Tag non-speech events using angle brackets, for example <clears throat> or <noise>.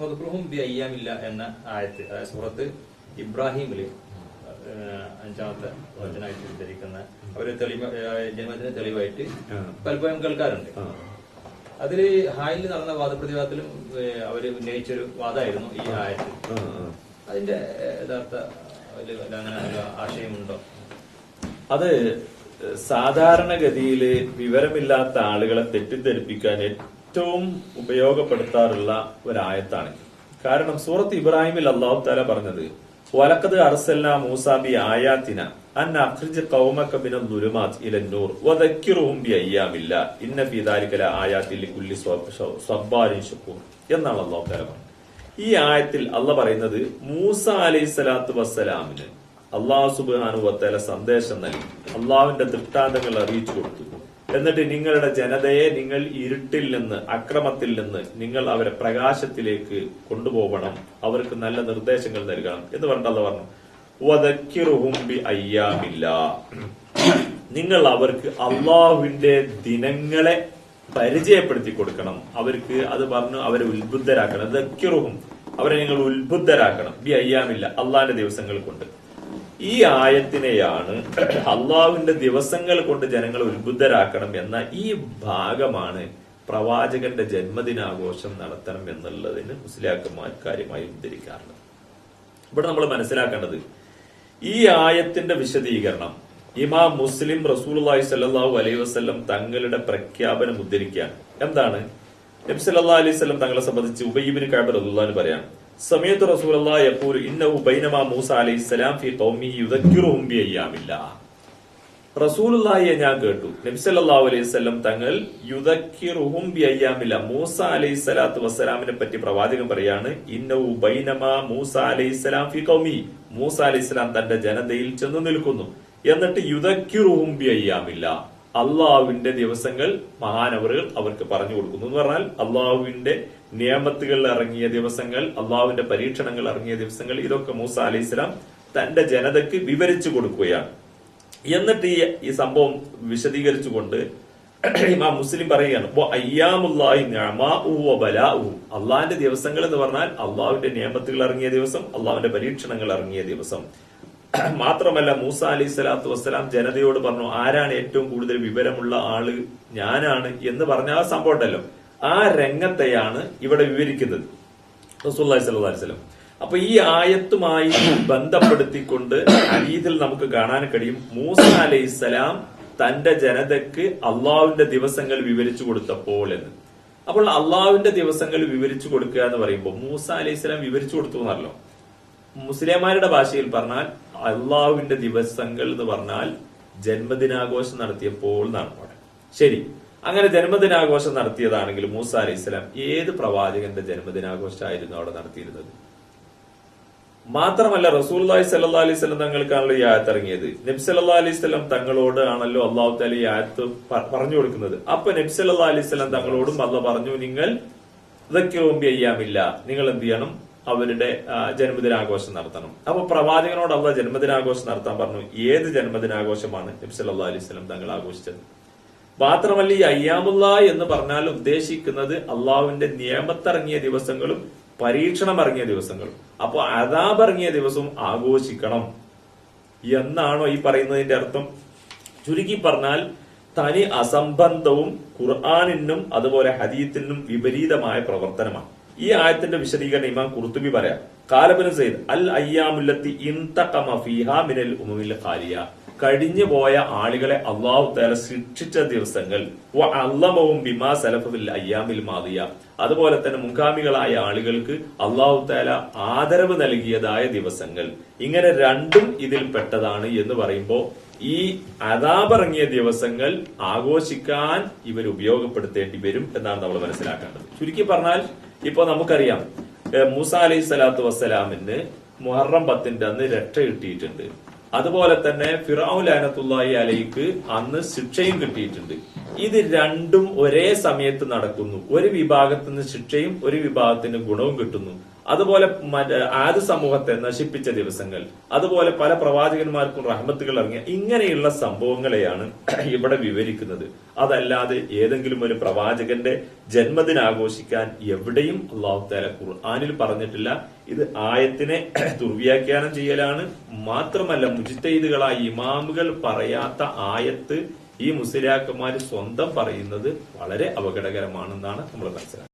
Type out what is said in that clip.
വധുഹും B അയ്യാമില്ല എന്ന ആയത്ത് അതായത് സൂറത്ത് ഇബ്രാഹിമിൽ അഞ്ചാമത്തെ വചനമായിട്ട് ഉദ്ധരിക്കുന്ന അവർ തെളിവ് ജന്മത്തിന് തെളിവായിട്ട് പലപ്പോഴും കേൾക്കാറുണ്ട്. അതിൽ അതിൽ ഹായിൽ നടന്ന വാദപ്രതിവാദത്തിലും അവർ ഉന്നയിച്ചൊരു വാദമായിരുന്നു ഈ ആയത്ത്. അതിന്റെ യഥാർത്ഥ ആശയമുണ്ടോ? അത് സാധാരണഗതിയിൽ വിവരമില്ലാത്ത ആളുകളെ തെറ്റിദ്ധരിപ്പിക്കാൻ ഏറ്റവും ഉപയോഗപ്പെടുത്താറുള്ള ഒരായത്താണ്. കാരണം സൂറത്ത് ഇബ്രാഹിമിൽ അള്ളാഹു താല പറഞ്ഞത് വലക്കത് അർസല്ല മൂസാബി ആയാത്തിന അൻ ബി ഇന്ന എന്നാണ് ഈ ആയത്തിൽ അല്ല പറയുന്നത് മൂസ അലൈഹി സ്വലാത്തു വസ്സലാമിന് അള്ളാഹു സുബാനുവത്തല സന്ദേശം നൽകി അള്ളാഹുവിന്റെ ദൃഷ്ടാന്തങ്ങൾ അറിയിച്ചു കൊടുത്തു. എന്നിട്ട് നിങ്ങളുടെ ജനതയെ നിങ്ങൾ ഇരുട്ടിൽ നിന്ന് അക്രമത്തിൽ നിന്ന് നിങ്ങൾ അവരെ പ്രകാശത്തിലേക്ക് കൊണ്ടുപോകണം. അവർക്ക് നല്ല നിർദ്ദേശങ്ങൾ നൽകണം എന്ന് പറഞ്ഞിട്ട് അല്ല പറഞ്ഞു. വദക്കിറുഹും ബി അയ്യാമില്ല. നിങ്ങൾ അവർക്ക് അള്ളാഹുവിന്റെ ദിനങ്ങളെ പരിചയപ്പെടുത്തി കൊടുക്കണം. അവർക്ക് അത് പറഞ്ഞു അവരെ ഉത്ബുദ്ധരാക്കണം. ദക്കിറുഹും അവരെ നിങ്ങൾ ഉത്ബുദ്ധരാക്കണം. ബി അയ്യാമില്ല. അള്ളാഹിന്റെ ദിവസങ്ങൾ കൊണ്ട്. ഈ ആയത്തിനെയാണ് അള്ളാഹുവിന്റെ ദിവസങ്ങൾ കൊണ്ട് ജനങ്ങളെ ഉത്ബുദ്ധരാക്കണം എന്ന ഈ ഭാഗമാണ് പ്രവാചകന്റെ ജന്മദിനാഘോഷം നടത്തണം എന്നുള്ളതിന് മുസ്ലിയാക്കന്മാർ കാര്യമായി ഉദ്ധരിക്കാറുള്ളത്. ഇവിടെ നമ്മൾ മനസ്സിലാക്കേണ്ടത് ഈ ആയത്തിന്റെ വിശദീകരണം ഇമാം മുസ്ലിം റസൂലി സല്ലാഹു അലൈഹി വസ്ലം തങ്ങളുടെ പ്രഖ്യാപനം ഉദ്ധരിക്കുകയാണ്. എന്താണ്? നബി സല്ലാ അലൈഹി സ്വലം തങ്ങളെ സംബന്ധിച്ച് ഉബൈബിന് കാബർ അബ്ദുള്ള പറയാം സമയത്ത് റസൂലല്ലാ യഖൂൽ ഇന്നഹു ബൈനമാ മൂസ അലൈഹി സ്വലാം ഫി ഖൗമിഹി യുദക്കിറുഹും ബി അയ്യാമില്ല റസൂലുള്ളാഹിയെ ഞാൻ കേട്ടു. നബി സല്ലല്ലാഹു അലൈഹി വസല്ലം തങ്ങൾ യുദക്കിറുഹും ബി അയ്യാമില്ല മൂസ അലൈഹി സ്വലാത്തു വസ്സലാമിനെ പറ്റി പ്രവാചകൻ പറയാണ് ഇന്നഹു ബൈനമാ മൂസ അലൈഹി സ്വലാം ഫി ഖൗമി. മൂസ അലൈഹി സ്വലാം തന്റെ ജനതയിൽ ചെന്ന് നിൽക്കുന്നു. എന്നിട്ട് യുദക്കിറുഹും ബി അയ്യാമില്ല അള്ളാഹുവിന്റെ ദിവസങ്ങൾ മഹാനവറുകൾ അവർക്ക് പറഞ്ഞു കൊടുക്കുന്നു എന്ന് പറഞ്ഞാൽ അള്ളാഹുവിന്റെ നിയമത്തുകൾ ഇറങ്ങിയ ദിവസങ്ങൾ അള്ളാഹുവിന്റെ പരീക്ഷണങ്ങൾ ഇറങ്ങിയ ദിവസങ്ങൾ ഇതൊക്കെ മൂസ അലി ഇസ്ലാം തന്റെ ജനതയ്ക്ക് വിവരിച്ചു കൊടുക്കുകയാണ് എന്നിട്ട് ഈ ഈ സംഭവം വിശദീകരിച്ചുകൊണ്ട് <clears throat> ഇമാം മുസ്ലിം പറയുകയാണ് അയ്യാമുല്ലാഹി നിഅമാഉഹു വ ബലാഉഹു." അള്ളാഹിന്റെ ദിവസങ്ങൾ എന്ന് പറഞ്ഞാൽ അള്ളാഹുവിന്റെ നിയമത്തുകൾ ഇറങ്ങിയ ദിവസം അള്ളാഹുവിന്റെ പരീക്ഷണങ്ങൾ ഇറങ്ങിയ ദിവസം മാത്രമല്ല മൂസ അലൈഹി സ്വലാത്തു വസ്സലാം ജനതയോട് പറഞ്ഞു ആരാണ് ഏറ്റവും കൂടുതൽ വിവരമുള്ള ആൾ ഞാനാണ്? എന്ന് പറഞ്ഞ ആ സംഭവം ഉണ്ടല്ലോ. ആ രംഗത്തെയാണ് ഇവിടെ വിവരിക്കുന്നത്. റസൂല്ലി സ്വല്ലു അലൈഹി വസല്ലം. അപ്പൊ ഈ ആയത്തുമായി ബന്ധപ്പെടുത്തിക്കൊണ്ട് ഹദീസിൽ നമുക്ക് കാണാൻ കഴിയും മൂസ അലൈഹിസ്സലാം തന്റെ ജനതയ്ക്ക് അള്ളാഹുവിന്റെ ദിവസങ്ങൾ വിവരിച്ചു കൊടുത്തപ്പോൾ എന്ന്. അപ്പോൾ അള്ളാഹുവിന്റെ ദിവസങ്ങൾ വിവരിച്ചു കൊടുക്കുക എന്ന് പറയുമ്പോൾ മൂസ അലൈഹി സ്വലാം വിവരിച്ചു കൊടുത്തു എന്നല്ലോ മുസ്ലിംമാരുടെ ഭാഷയിൽ പറഞ്ഞാൽ അള്ളാഹുവിന്റെ ദിവസങ്ങൾ എന്ന് പറഞ്ഞാൽ ജന്മദിനാഘോഷം നടത്തിയപ്പോൾ എന്നാണ് പാടെ ശരി. അങ്ങനെ ജന്മദിനാഘോഷം നടത്തിയതാണെങ്കിൽ മൂസ അലി ഇസ്ലാം ഏത് പ്രവാചകന്റെ ജന്മദിനാഘോഷമായിരുന്നു അവിടെ നടത്തിയിരുന്നത്? മാത്രമല്ല റസൂല്ലായി സല്ലാ അലൈഹി സ്വലം തങ്ങൾക്കാണല്ലോ ഈ ആയത്ത് ഇറങ്ങിയത്. നബി സല്ലാ അലൈഹി സ്വലം തങ്ങളോട് ആണല്ലോ അള്ളാഹു താല ഈ ആയത്ത് പറഞ്ഞു കൊടുക്കുന്നത്. അപ്പൊ നബി സല്ലാ അലൈഹി സ്വലം തങ്ങളോടും അല്ല പറഞ്ഞു നിങ്ങൾ ഇതൊക്കെ ഓമ്പി അയ്യാമില്ല നിങ്ങൾ എന്ത് ചെയ്യണം? അവരുടെ ജന്മദിനാഘോഷം നടത്തണം. അപ്പൊ പ്രവാചകനോട് അള്ള ജന്മദിനാഘോഷം നടത്താൻ പറഞ്ഞു ഏത് ജന്മദിനാഘോഷമാണ്? നബി സല്ലാ അലൈഹി സ്വലം തങ്ങൾ ആഘോഷിച്ചത്. മാത്രമല്ല ഈ അയ്യാമുള്ള എന്ന് പറഞ്ഞാൽ ഉദ്ദേശിക്കുന്നത് അള്ളാഹുവിന്റെ നിയമത്തിറങ്ങിയ ദിവസങ്ങളും പരീക്ഷണം ഇറങ്ങിയ ദിവസങ്ങളും. അപ്പൊ അതാബ് ഇറങ്ങിയ ദിവസവും ആഘോഷിക്കണം എന്നാണോ ഈ പറയുന്നതിന്റെ അർത്ഥം. ചുരുക്കി പറഞ്ഞാൽ തനി അസംബന്ധവും ഖുർആാനിനും അതുപോലെ ഹദീത്തിനും വിപരീതമായ പ്രവർത്തനമാണ്. ഈ ആയത്തിന്റെ വിശദീകരണം ഇമാം കുർത്തുബി പറയാം. കാലബിന് സെയ്ദ് അൽ അയ്യാമുല്ലത്തി ഇൻതഖമ ഫീഹാ മിനൽ ഉമമിൽ ഖാലിയ. കഴിഞ്ഞു പോയ ആളുകളെ അള്ളാഹു തല ശിക്ഷിച്ച ദിവസങ്ങൾ. അള്ളമവും ബിമാ സലഫിൽ അയ്യാമിൽ മാതിയ അതുപോലെ തന്നെ മുൻഗാമികളായ ആളുകൾക്ക് അള്ളാഹു തല ആദരവ് നൽകിയതായ ദിവസങ്ങൾ. ഇങ്ങനെ രണ്ടും ഇതിൽ പെട്ടതാണ് എന്ന് പറയുമ്പോൾ ഈ അതാപറങ്ങിയ ദിവസങ്ങൾ ആഘോഷിക്കാൻ ഇവർ ഉപയോഗപ്പെടുത്തേണ്ടി വരും എന്നാണ് നമ്മൾ മനസ്സിലാക്കേണ്ടത്. ചുരുക്കി പറഞ്ഞാൽ ഇപ്പൊ നമുക്കറിയാം മൂസ അലൈഹി സ്വലാത്തു വസ്സലാമിന് മുഹറം പത്തിന്റെ അന്ന് രക്ഷ കിട്ടിയിട്ടുണ്ട്. അതുപോലെ തന്നെ ഫിറൌൻ ലാനത്തുള്ളാഹി അലൈക്ക് അന്ന് ശിക്ഷയും കിട്ടിയിട്ടുണ്ട്. ഇത് രണ്ടും ഒരേ സമയത്ത് നടക്കുന്നു. ഒരു വിഭാഗത്തിന് ശിക്ഷയും ഒരു വിഭാഗത്തിന് ഗുണവും കിട്ടുന്നു. അതുപോലെ ആദ്യ സമൂഹത്തെ നശിപ്പിച്ച ദിവസങ്ങൾ അതുപോലെ പല പ്രവാചകന്മാർക്കും റഹ്മത്തുകൾ ഇറങ്ങിയ ഇങ്ങനെയുള്ള സംഭവങ്ങളെയാണ് <clears throat> ഇവിടെ വിവരിക്കുന്നത്. അതല്ലാതെ ഏതെങ്കിലും ഒരു പ്രവാചകന്റെ ജന്മദിനാഘോഷിക്കാൻ എവിടെയും അള്ളാഹു താല ഖുർആാനിൽ പറഞ്ഞിട്ടില്ല. ഇത് ആയത്തിനെ <clears throat> ദുർവ്യാഖ്യാനം ചെയ്യലാണ്. മാത്രമല്ല മുജിത്തൈദുകളായ ഇമാമുകൾ പറയാത്ത ആയത്ത് ഈ മുസ്ലിയാക്കന്മാര് സ്വന്തം പറയുന്നത് വളരെ അപകടകരമാണെന്നാണ് നമ്മൾ മനസ്സിലാക്കുന്നത്.